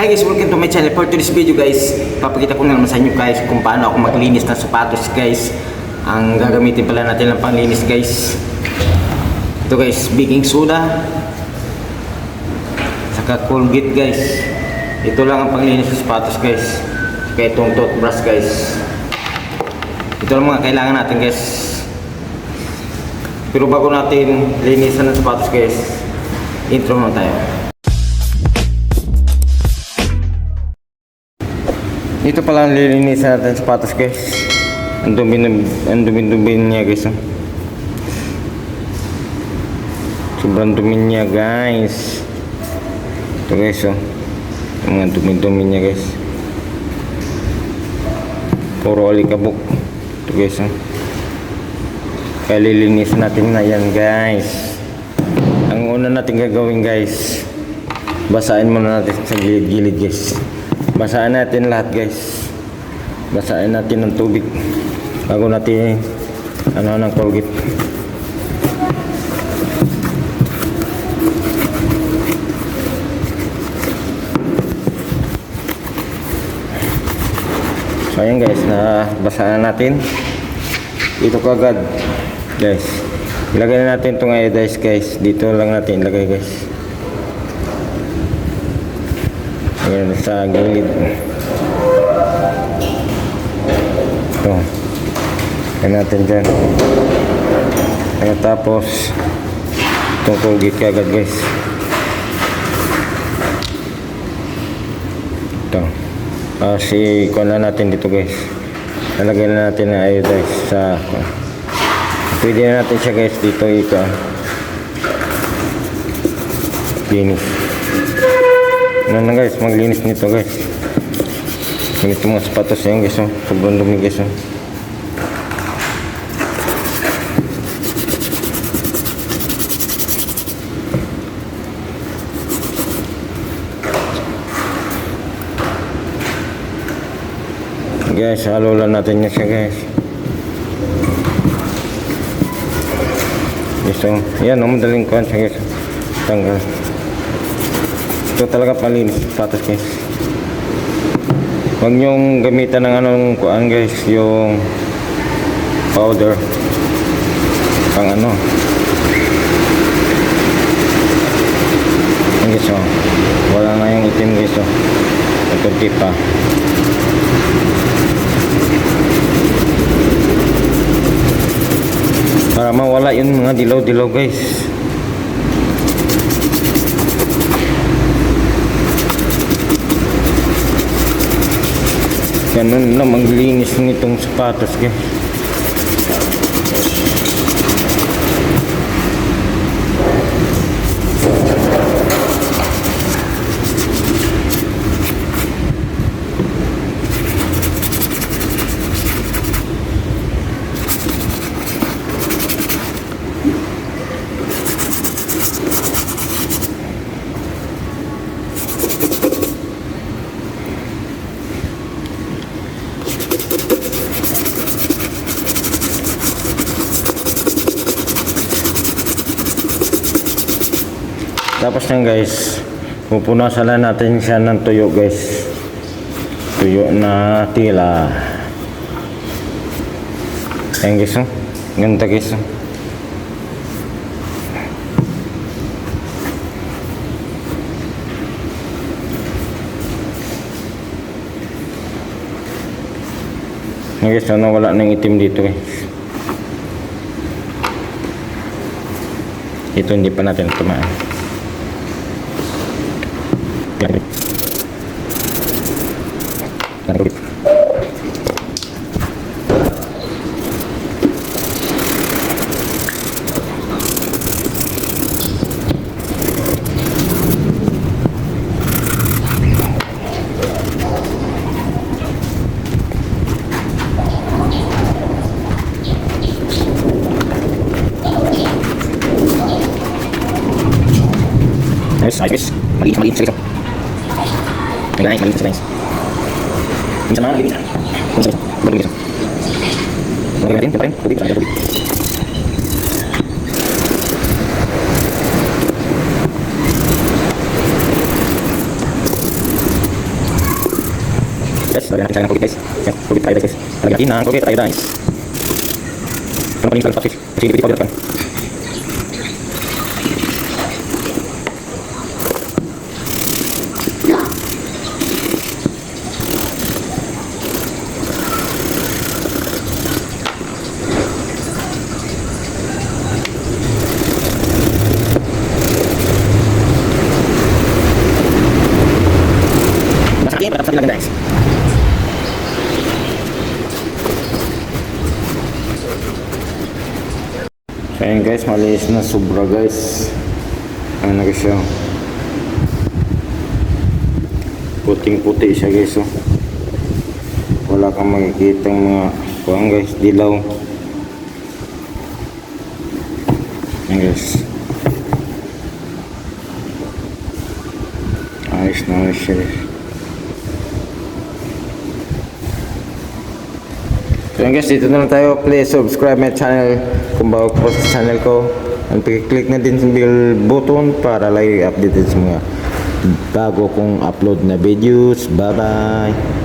Hi guys, welcome to my channel. For today's video guys, papakita ko na naman sa inyo guys kung paano ako maglinis ng sapatos guys. Ang gagamitin pala natin ng panglinis guys. Ito guys, baking soda. Saka Colgate guys. Ito lang ang panglinis ng sapatos guys. Saka itong toothbrush guys. Ito lang mga kailangan natin guys. Pero bago natin linisan ng sapatos guys, intro muna tayo. Ito pala ang lilinisan natin sa sapatos guys. Ang dumi ang dumi niya guys. oh. Sobrang dumi niya guys. Ito guys oh. Ang mga dumi-dumi niya guys. Puro alikabok. Ito guys oh. Kaya lilinisan natin na yan guys. Ang una natin gagawin guys. Basahin muna natin sa gilid-gilid guys. Basahin natin lahat guys. Basahin natin ng tubig. Bago natin ano ng Colgate. So ayan guys, na basahan natin. Ito kagad guys. Ilagay na natin itong iodize guys. Dito lang natin ilagay guys. Ayan, sa gilid. Ito. Ayan natin dyan. Ayan, tapos, itong Colgate kagad guys. Ito. Kasi, kuha na natin dito guys. Lalagay na natin ang iodize sa... Pwede na natin siya guys dito ika. Finish. Ano na guys, maglinis nito guys. Ganito mga sapatos yan guys. Oh. Sobrang dumi guys. Oh. Guys, halo lang natin yan siya guys. Guys, oh. yan, oh, madaling kuhan siya guys. Tanggal. Ito talaga palinis sapatos guys. Huwag niyong gamitan ng anong kuan guys, yung powder. Pang ano. Yan guys oh. Wala na yung itim guys oh. Ito pa. Para mawala yung mga dilaw-dilaw guys. Ganun na maglinis nitong sapatos guys. Tapos yan guys, pupunasan na natin siya ng tuyo guys. Tuyo na tila. Ayan guys, oh. Ganda guys. oh. Ayan guys, ano, wala na yung itim dito guys. Ito hindi pa natin tumaan. Ayos, ayos guys. Malinis, malinis guys. Ay guys, malinis guys. Minsan na, malinis. Minsan, malinis. Lagyan natin, siyempre, tubig, saka tubig. Guys, lagyan natin siya ng tubig guys. Yan, tubig tayo guys. Lagyan natin ng tubig tayo guys. Ano pa rin sa sausage? Kasi hindi powder patapos natin lang guys. So ayun guys, malinis na sobra guys. Ano na siya. Puting puti siya guys oh. Wala kang makikita mga kuang guys, dilaw. Ayan guys. Ayos na ayos guys. So guys, dito na lang tayo. Please subscribe my channel kung bago po sa channel ko. And click na din sa bell button para lagi updated sa mga bago kong upload na videos. Bye-bye!